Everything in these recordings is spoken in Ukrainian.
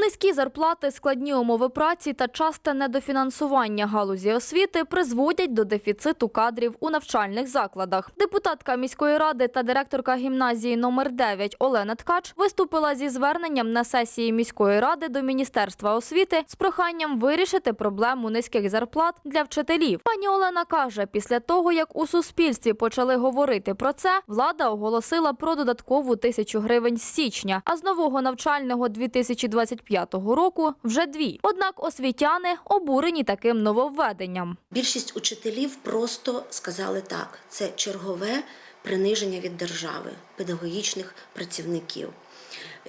Низькі зарплати, складні умови праці та часте недофінансування галузі освіти призводять до дефіциту кадрів у навчальних закладах. Депутатка міської ради та директорка гімназії номер 9 Олена Ткач виступила зі зверненням на сесії міської ради до Міністерства освіти з проханням вирішити проблему низьких зарплат для вчителів. Пані Олена каже, після того як у суспільстві почали говорити про це, влада оголосила про додаткову тисячу гривень з січня, а з нового навчального 2025 року вже дві. Однак освітяни обурені таким нововведенням. Більшість учителів просто сказали так: це чергове приниження від держави, педагогічних працівників.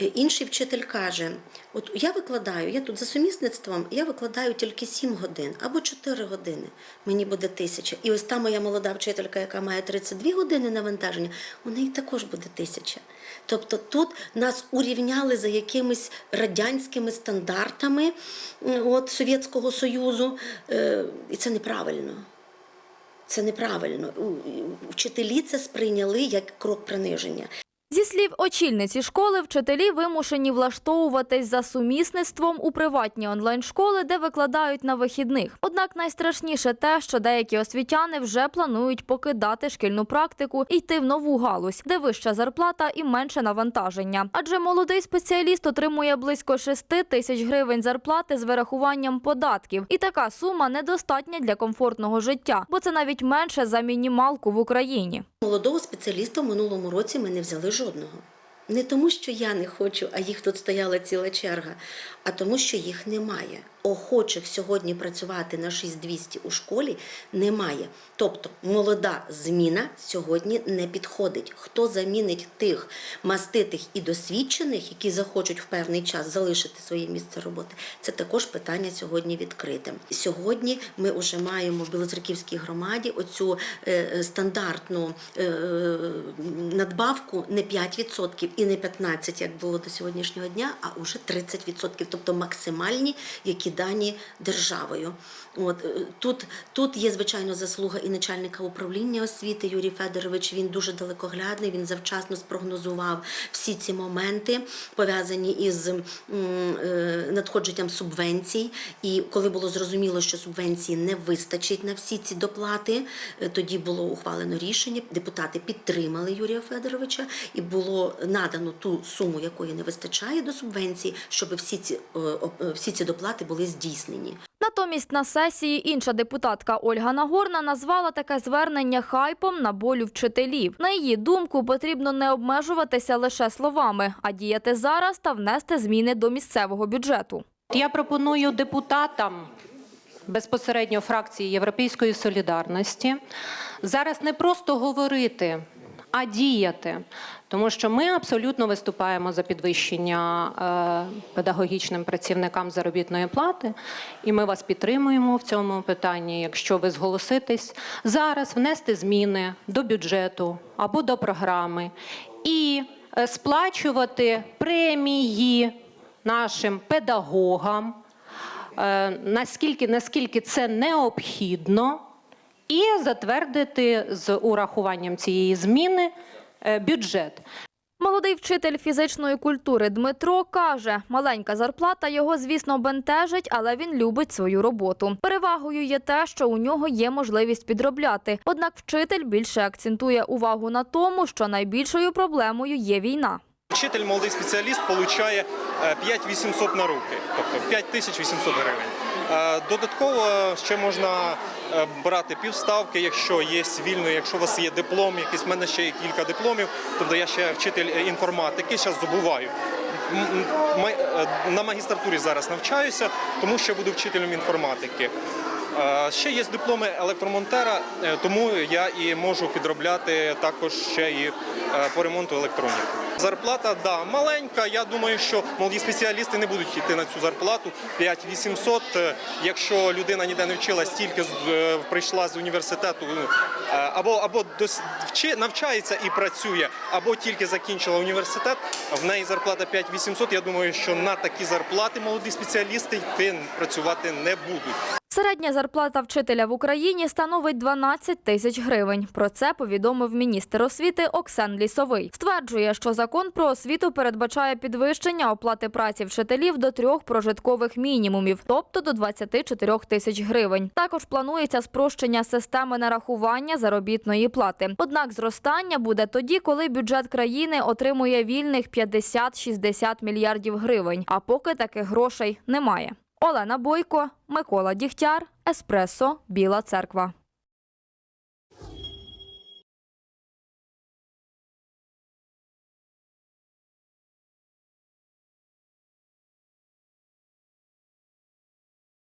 Е, Інший вчитель каже: от я викладаю, я тут за сумісництвом, я викладаю тільки 7 годин або 4 години. Мені буде тисяча. І ось та моя молода вчителька, яка має 32 години навантаження, у неї також буде тисяча. Тобто тут нас урівняли за якимись радянськими стандартами от, Совєтського Союзу, е, і це неправильно. Це неправильно. Вчителі це сприйняли як крок приниження. Зі слів очільниці школи, вчителі вимушені влаштовуватись за сумісництвом у приватні онлайн-школи, де викладають на вихідних. Однак найстрашніше те, що деякі освітяни вже планують покидати шкільну практику і йти в нову галузь, де вища зарплата і менше навантаження. Адже молодий спеціаліст отримує близько 6 тисяч гривень зарплати з вирахуванням податків, і така сума недостатня для комфортного життя, бо це навіть менше за мінімалку в Україні. Молодого спеціаліста в минулому році ми не взяли жодного. Не тому, що я не хочу, а їх тут стояла ціла черга, а тому, що їх немає. Охочих сьогодні працювати на 6200 у школі немає. Тобто молода зміна сьогодні не підходить. Хто замінить тих маститих і досвідчених, які захочуть в певний час залишити своє місце роботи, це також питання сьогодні відкрите. Сьогодні ми вже маємо в Білоцерківській громаді оцю е, е, стандартну е, надбавку не 5% і не 15%, як було до сьогоднішнього дня, а уже 30%, тобто максимальні, які дані державою. От е, тут, тут є звичайно заслуга і начальника управління освіти Юрій Федорович. Він дуже далекоглядний. Він завчасно спрогнозував всі ці моменти, пов'язані із е, надходженням субвенцій. І коли було зрозуміло, що субвенції не вистачить на всі ці доплати, е, тоді було ухвалено рішення. Депутати підтримали Юрія Федоровича, і було надано ту суму, якої не вистачає до субвенції, щоб всі ці всі ці доплати були здійснені. Натомість на сесії інша депутатка Ольга Нагорна назвала таке звернення хайпом на болю вчителів. На її думку, потрібно не обмежуватися лише словами, а діяти зараз та внести зміни до місцевого бюджету. Я пропоную депутатам безпосередньо фракції Європейської солідарності зараз не просто говорити, а діяти. Тому що ми абсолютно виступаємо за підвищення е, педагогічним працівникам заробітної плати, і ми вас підтримуємо в цьому питанні. Якщо ви зголоситесь зараз внести зміни до бюджету або до програми і е, сплачувати премії нашим педагогам, е, наскільки, наскільки це необхідно, і затвердити з урахуванням цієї зміни е, бюджет. Молодий вчитель фізичної культури Дмитро каже, маленька зарплата його, звісно, бентежить, але він любить свою роботу. Перевагою є те, що у нього є можливість підробляти. Однак вчитель більше акцентує увагу на тому, що найбільшою проблемою є війна. Вчитель, молодий спеціаліст, отримує 5800 на руки, тобто 5800 гривень. Е, Додатково ще можна е, брати півставки, якщо є вільно, якщо у вас є диплом, якийсь в мене ще є кілька дипломів, тобто я ще вчитель інформатики, зараз здобуваю. Е, На магістратурі зараз навчаюся, тому що буду вчителем інформатики. Ще є дипломи електромонтера, е, тому я і можу підробляти також ще і е, по ремонту електроніки. Зарплата да маленька. Я думаю, що молоді спеціалісти не будуть йти на цю зарплату 5800. Е, Якщо людина ніде не вчилась, тільки прийшла з університету або або навчається і працює, або тільки закінчила університет. В неї зарплата 5800. Я думаю, що на такі зарплати молоді спеціалісти йти працювати не будуть. Середня зарплата вчителя в Україні становить 12 тисяч гривень. Про це повідомив міністр освіти Оксан Лісовий. Стверджує, що закон про освіту передбачає підвищення оплати праці вчителів до трьох прожиткових мінімумів, тобто до 24 тисяч гривень. Також планується спрощення системи нарахування заробітної плати. Однак зростання буде тоді, коли бюджет країни отримує вільних 50-60 мільярдів гривень. А поки таких грошей немає. Олена Бойко, Микола Дігтяр, Еспресо, Біла Церква.